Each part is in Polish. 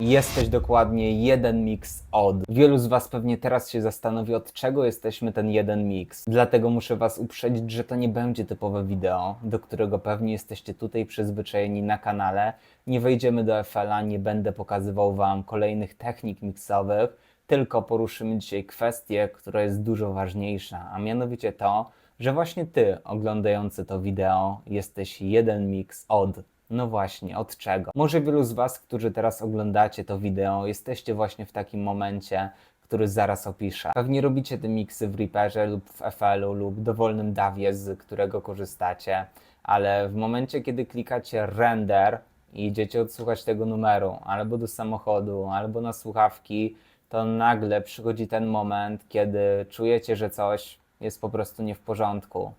Jesteś dokładnie jeden mix od. Wielu z Was pewnie teraz się zastanowi, od czego jesteśmy ten jeden mix. Dlatego muszę Was uprzedzić, że to nie będzie typowe wideo, do którego pewnie jesteście tutaj przyzwyczajeni na kanale. Nie wejdziemy do FL-a, nie będę pokazywał Wam kolejnych technik mixowych, tylko poruszymy dzisiaj kwestię, która jest dużo ważniejsza, a mianowicie to, że właśnie Ty, oglądający to wideo, jesteś jeden mix od. No właśnie, od czego? Może wielu z Was, którzy teraz oglądacie to wideo, jesteście właśnie w takim momencie, który zaraz opiszę. Pewnie robicie te miksy w Reaperze lub w FL-u lub dowolnym DAWie, z którego korzystacie, ale w momencie, kiedy klikacie render i idziecie odsłuchać tego numeru albo do samochodu, albo na słuchawki, to nagle przychodzi ten moment, kiedy czujecie, że coś jest po prostu nie w porządku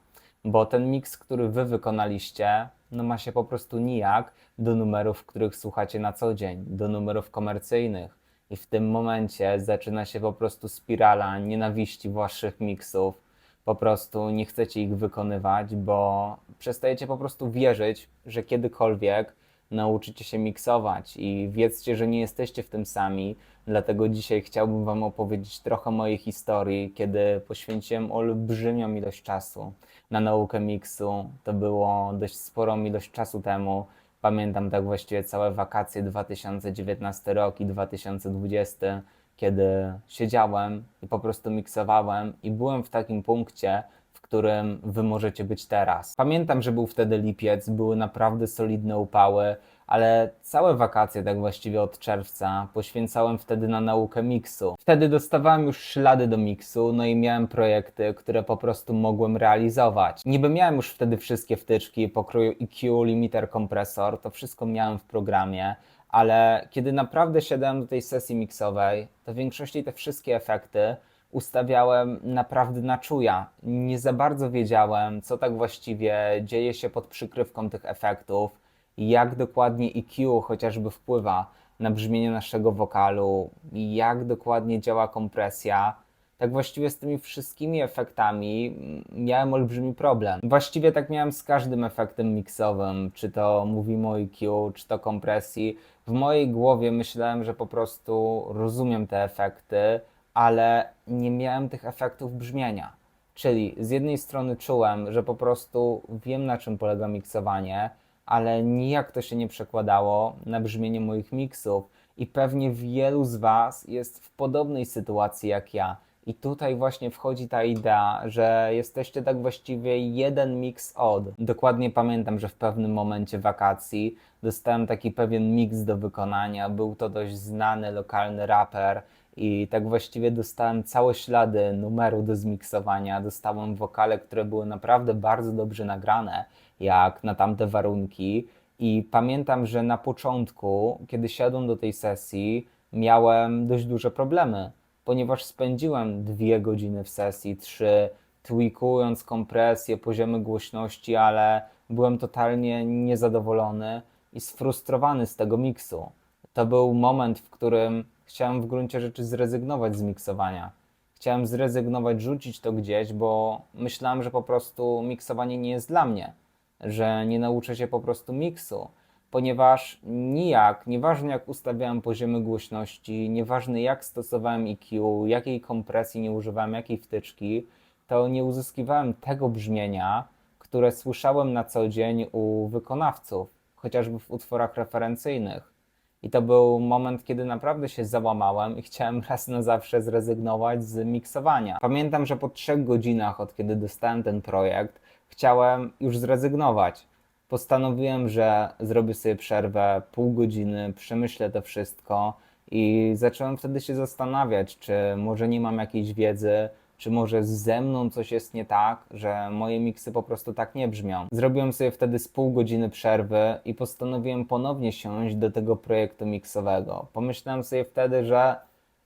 bo ten miks, który wy wykonaliście, no ma się po prostu nijak do numerów, których słuchacie na co dzień, do numerów komercyjnych. I w tym momencie zaczyna się po prostu spirala nienawiści waszych miksów. Po prostu nie chcecie ich wykonywać, bo przestajecie po prostu wierzyć, że kiedykolwiek nauczycie się miksować i wiedzcie, że nie jesteście w tym sami. Dlatego dzisiaj chciałbym Wam opowiedzieć trochę mojej historii, kiedy poświęciłem olbrzymią ilość czasu na naukę miksu. To było dość sporą ilość czasu temu. Pamiętam tak właściwie całe wakacje 2019 rok i 2020, kiedy siedziałem i po prostu miksowałem i byłem w takim punkcie, którym wy możecie być teraz. Pamiętam, że był wtedy lipiec, były naprawdę solidne upały, ale całe wakacje, tak właściwie od czerwca, poświęcałem wtedy na naukę miksu. Wtedy dostawałem już ślady do miksu, no i miałem projekty, które po prostu mogłem realizować. Niby miałem już wtedy wszystkie wtyczki pokroju EQ, limiter, kompresor, to wszystko miałem w programie, ale kiedy naprawdę siadałem do tej sesji miksowej, to w większości te wszystkie efekty ustawiałem naprawdę na czuja. Nie za bardzo wiedziałem, co tak właściwie dzieje się pod przykrywką tych efektów, jak dokładnie EQ chociażby wpływa na brzmienie naszego wokalu, jak dokładnie działa kompresja. Tak właściwie z tymi wszystkimi efektami miałem olbrzymi problem. Właściwie tak miałem z każdym efektem miksowym, czy to mówimy o EQ, czy to kompresji. W mojej głowie myślałem, że po prostu rozumiem te efekty, ale nie miałem tych efektów brzmienia. Czyli z jednej strony czułem, że po prostu wiem na czym polega miksowanie, ale nijak to się nie przekładało na brzmienie moich miksów i pewnie wielu z Was jest w podobnej sytuacji jak ja. I tutaj właśnie wchodzi ta idea, że jesteście tak właściwie jeden mix od. Dokładnie pamiętam, że w pewnym momencie wakacji dostałem taki pewien mix do wykonania. Był to dość znany lokalny raper i tak właściwie dostałem całe ślady numeru do zmiksowania. Dostałem wokale, które były naprawdę bardzo dobrze nagrane, jak na tamte warunki. I pamiętam, że na początku, kiedy siadłem do tej sesji, miałem dość duże problemy, ponieważ spędziłem dwie godziny w sesji, trzy, tweakując kompresję, poziomy głośności, ale byłem totalnie niezadowolony i sfrustrowany z tego miksu. To był moment, w którym chciałem w gruncie rzeczy zrezygnować z miksowania. Chciałem zrezygnować, rzucić to gdzieś, bo myślałem, że po prostu miksowanie nie jest dla mnie, że nie nauczę się po prostu miksu, ponieważ nijak, nieważne jak ustawiałem poziomy głośności, nieważne jak stosowałem EQ, jakiej kompresji nie używałem, jakiej wtyczki, to nie uzyskiwałem tego brzmienia, które słyszałem na co dzień u wykonawców, chociażby w utworach referencyjnych. I to był moment, kiedy naprawdę się załamałem i chciałem raz na zawsze zrezygnować z miksowania. Pamiętam, że po trzech godzinach od kiedy dostałem ten projekt, chciałem już zrezygnować. Postanowiłem, że zrobię sobie przerwę pół godziny, przemyślę to wszystko i zacząłem wtedy się zastanawiać, czy może nie mam jakiejś wiedzy, czy może ze mną coś jest nie tak, że moje miksy po prostu tak nie brzmią. Zrobiłem sobie wtedy z pół godziny przerwy i postanowiłem ponownie siąść do tego projektu miksowego. Pomyślałem sobie wtedy, że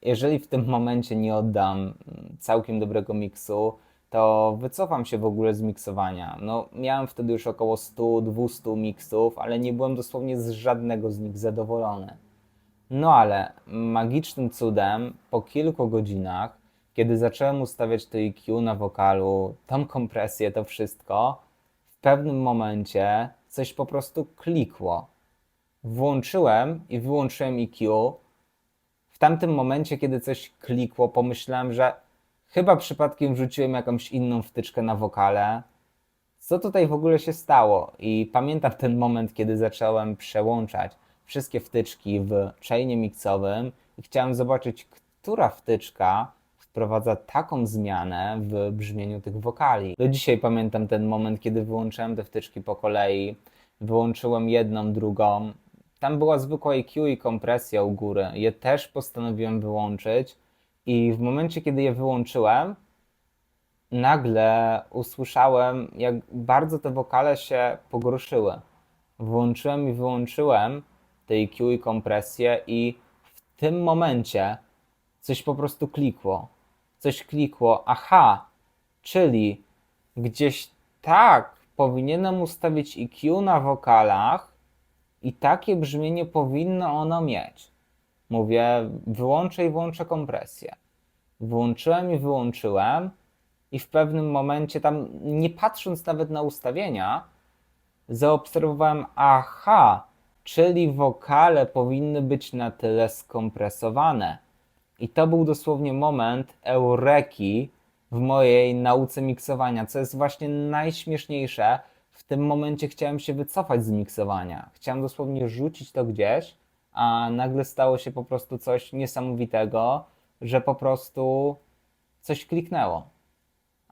jeżeli w tym momencie nie oddam całkiem dobrego miksu, to wycofam się w ogóle z miksowania. No, miałem wtedy już około 100-200 miksów, ale nie byłem dosłownie z żadnego z nich zadowolony. No ale magicznym cudem po kilku godzinach kiedy zacząłem ustawiać to EQ na wokalu, tą kompresję, to wszystko, w pewnym momencie coś po prostu klikło. włączyłem i wyłączyłem EQ, w tamtym momencie, kiedy coś klikło, pomyślałem, że chyba przypadkiem wrzuciłem jakąś inną wtyczkę na wokale. Co tutaj w ogóle się stało? I pamiętam ten moment, kiedy zacząłem przełączać wszystkie wtyczki w chainie mixowym i chciałem zobaczyć, która wtyczka wprowadza taką zmianę w brzmieniu tych wokali. Do dzisiaj pamiętam ten moment, kiedy wyłączyłem te wtyczki po kolei, wyłączyłem jedną, drugą. Tam była zwykła EQ i kompresja u góry. Je też postanowiłem wyłączyć i w momencie, kiedy je wyłączyłem, nagle usłyszałem, jak bardzo te wokale się pogorszyły. Włączyłem i wyłączyłem te EQ i kompresję i w tym momencie coś po prostu klikło. Coś klikło, aha, czyli gdzieś tak powinienem ustawić EQ na wokalach i takie brzmienie powinno ono mieć. Mówię, wyłączę i włączę kompresję. Włączyłem i wyłączyłem i w pewnym momencie tam, nie patrząc nawet na ustawienia, zaobserwowałem, aha, czyli wokale powinny być na tyle skompresowane. I to był dosłownie moment eureki w mojej nauce miksowania, co jest właśnie najśmieszniejsze. W tym momencie chciałem się wycofać z miksowania. Chciałem dosłownie rzucić to gdzieś, a nagle stało się po prostu coś niesamowitego, że po prostu coś kliknęło.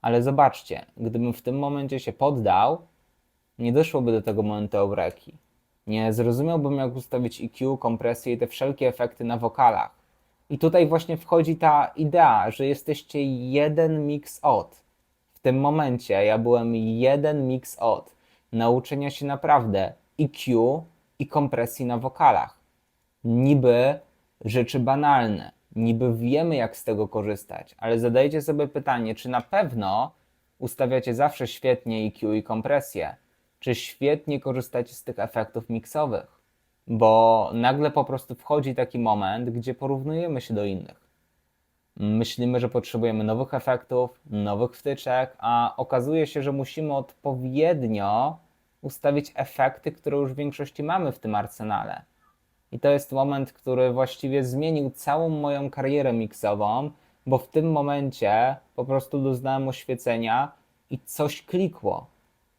Ale zobaczcie, gdybym w tym momencie się poddał, nie doszłoby do tego momentu eureki. Nie zrozumiałbym, jak ustawić EQ, kompresję i te wszelkie efekty na wokalach. I tutaj właśnie wchodzi ta idea, że jesteście jeden mix od. W tym momencie ja byłem jeden mix od nauczenia się naprawdę EQ i kompresji na wokalach. Niby rzeczy banalne, niby wiemy, jak z tego korzystać, ale zadajcie sobie pytanie, czy na pewno ustawiacie zawsze świetnie EQ i kompresję? Czy świetnie korzystacie z tych efektów miksowych? Bo nagle po prostu wchodzi taki moment, gdzie porównujemy się do innych. Myślimy, że potrzebujemy nowych efektów, nowych wtyczek, a okazuje się, że musimy odpowiednio ustawić efekty, które już w większości mamy w tym arsenale. I to jest moment, który właściwie zmienił całą moją karierę miksową, bo w tym momencie po prostu doznałem oświecenia i coś klikło.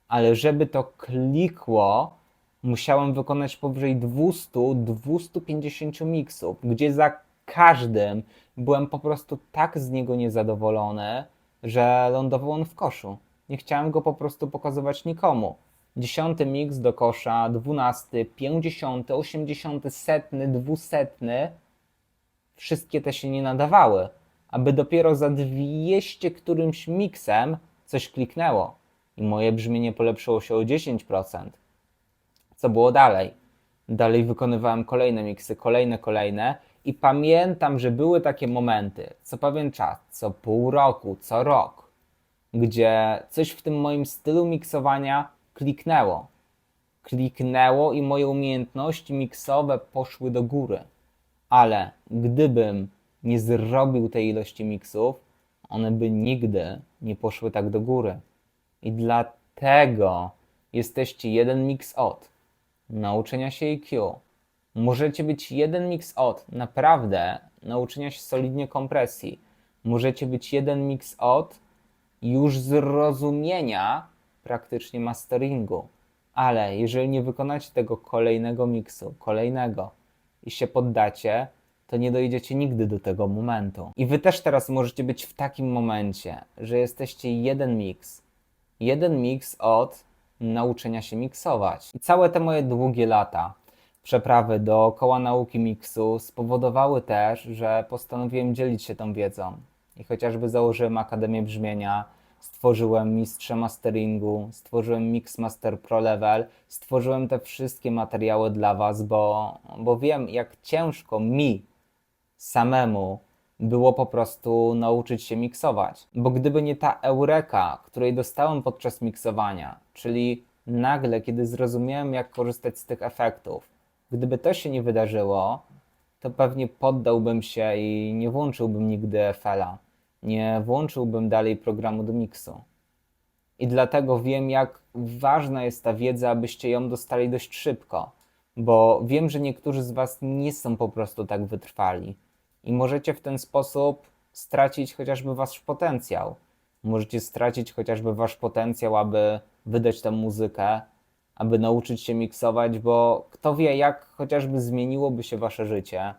Ale żeby to klikło, musiałem wykonać powyżej 200-250 miksów, gdzie za każdym byłem po prostu tak z niego niezadowolony, że lądował on w koszu. Nie chciałem go po prostu pokazywać nikomu. Dziesiąty miks do kosza, dwunasty, pięćdziesiąty, osiemdziesiąty, setny, dwusetny. Wszystkie te się nie nadawały, aby dopiero za 200 którymś miksem coś kliknęło i moje brzmienie polepszyło się o 10%. Co było dalej? Dalej wykonywałem kolejne miksy, kolejne, kolejne i pamiętam, że były takie momenty, co pewien czas, co pół roku, co rok, gdzie coś w tym moim stylu miksowania kliknęło. Kliknęło i moje umiejętności miksowe poszły do góry. Ale gdybym nie zrobił tej ilości miksów, one by nigdy nie poszły tak do góry. I dlatego jesteście jeden mix od nauczenia się EQ. Możecie być jeden mix od naprawdę nauczenia się solidnie kompresji. Możecie być jeden mix od już zrozumienia praktycznie masteringu. Ale jeżeli nie wykonacie tego kolejnego miksu, kolejnego i się poddacie, to nie dojdziecie nigdy do tego momentu. I wy też teraz możecie być w takim momencie, że jesteście jeden miks. Jeden miks od nauczenia się miksować. I całe te moje długie lata przeprawy dookoła nauki miksu spowodowały też, że postanowiłem dzielić się tą wiedzą. I chociażby założyłem Akademię Brzmienia, stworzyłem mistrza masteringu, stworzyłem Mixmaster Pro Level, stworzyłem te wszystkie materiały dla Was, bo, bo wiem, jak ciężko mi samemu było po prostu nauczyć się miksować. Bo gdyby nie ta eureka, której dostałem podczas miksowania, czyli nagle, kiedy zrozumiałem, jak korzystać z tych efektów, gdyby to się nie wydarzyło, to pewnie poddałbym się i nie włączyłbym nigdy FL-a. Nie włączyłbym dalej programu do miksu. I dlatego wiem, jak ważna jest ta wiedza, abyście ją dostali dość szybko. bo wiem, że niektórzy z Was nie są po prostu tak wytrwali i możecie w ten sposób stracić chociażby Wasz potencjał. Możecie stracić chociażby Wasz potencjał, aby wydać tę muzykę, aby nauczyć się miksować, bo kto wie, jak chociażby zmieniłoby się Wasze życie,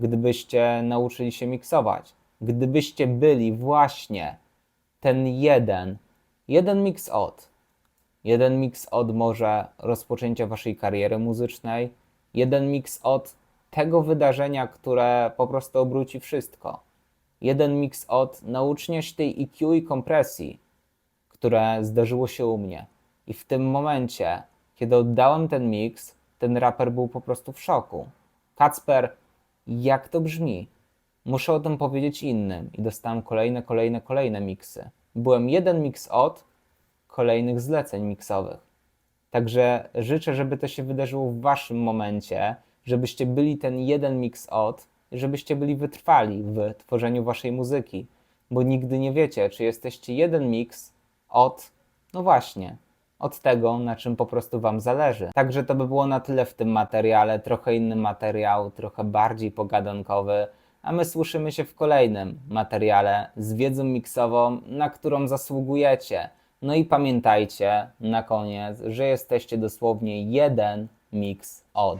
gdybyście nauczyli się miksować. Gdybyście byli właśnie ten jeden, jeden mix od. Jeden mix od może rozpoczęcia waszej kariery muzycznej, jeden mix od tego wydarzenia, które po prostu obróci wszystko. Jeden mix od nauczenia się tej EQ i kompresji, które zdarzyło się u mnie. I w tym momencie, kiedy oddałem ten mix, ten raper był po prostu w szoku. Kacper, jak to brzmi? Muszę o tym powiedzieć innym. I dostałem kolejne, kolejne, kolejne miksy. Byłem jeden mix od kolejnych zleceń miksowych. Także życzę, żeby to się wydarzyło w waszym momencie, żebyście byli ten jeden mix od, żebyście byli wytrwali w tworzeniu waszej muzyki, bo nigdy nie wiecie, czy jesteście jeden mix od, no właśnie, od tego, na czym po prostu wam zależy. Także to by było na tyle w tym materiale, trochę inny materiał, trochę bardziej pogadankowy, a my słyszymy się w kolejnym materiale z wiedzą miksową, na którą zasługujecie. No i pamiętajcie na koniec, że jesteście dosłownie jeden mix od.